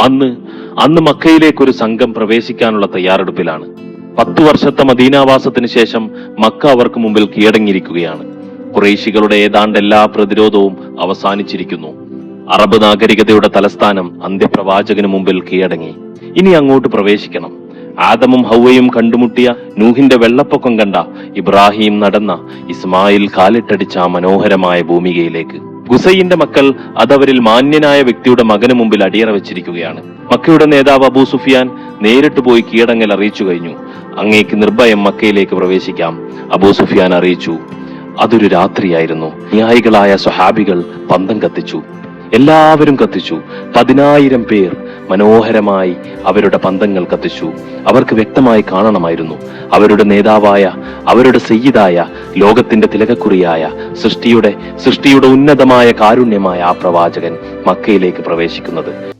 അന്ന് അന്ന് മക്കയിലേക്ക് ഒരു സംഘം പ്രവേശിക്കാനുള്ള തയ്യാറെടുപ്പിലാണ്. പത്തു വർഷത്തെ മദീനാവാസത്തിന് ശേഷം മക്ക അവർക്ക് മുമ്പിൽ കീഴടങ്ങിയിരിക്കുകയാണ്. കുറേശികളുടെ ഏതാണ്ട് എല്ലാ പ്രതിരോധവും അവസാനിച്ചിരിക്കുന്നു. അറബ് നാഗരികതയുടെ തലസ്ഥാനം അന്ത്യപ്രവാചകന് മുമ്പിൽ കീഴടങ്ങി. ഇനി അങ്ങോട്ട് പ്രവേശിക്കണം. ആദമും ഹൗവയും കണ്ടുമുട്ടിയ നൂഹിന്റെ വെള്ളപ്പൊക്കം കണ്ട ഇബ്രാഹിം നടന്ന ഇസ്മായിൽ കാലിട്ടടിച്ച മനോഹരമായ ഭൂമികയിലേക്ക്. ഗുസൈന്റെ മക്കൾ അതവരിൽ മാന്യനായ വ്യക്തിയുടെ മകന് മുമ്പിൽ അടിയറ വെച്ചിരിക്കുകയാണ്. മക്കയുടെ നേതാവ് അബൂ സുഫിയാൻ നേരിട്ട് പോയി കീഴടങ്ങൽ അറിയിച്ചു കഴിഞ്ഞു. അങ്ങേക്ക് നിർഭയം മക്കയിലേക്ക് പ്രവേശിക്കാം അബൂ സുഫിയാൻ അറിയിച്ചു. അതൊരു രാത്രിയായിരുന്നു. ന്യായികളായ സ്വഹാബികൾ പന്തം കത്തിച്ചു. എല്ലാവരും കത്തിച്ചു. പതിനായിരം പേർ മനോഹരമായി അവരുടെ പന്തങ്ങൾ കത്തിച്ചു. അവർക്ക് വ്യക്തമായി കാണണമായിരുന്നു. അവരുടെ നേതാവായ അവരുടെ സയ്യിദായ ലോകത്തിന്റെ തിലകക്കുറിയായ സൃഷ്ടിയുടെ സൃഷ്ടിയുടെ ഉന്നതമായ കാരുണ്യമായ ആ പ്രവാചകൻ മക്കയിലേക്ക് പ്രവേശിക്കുന്നത്.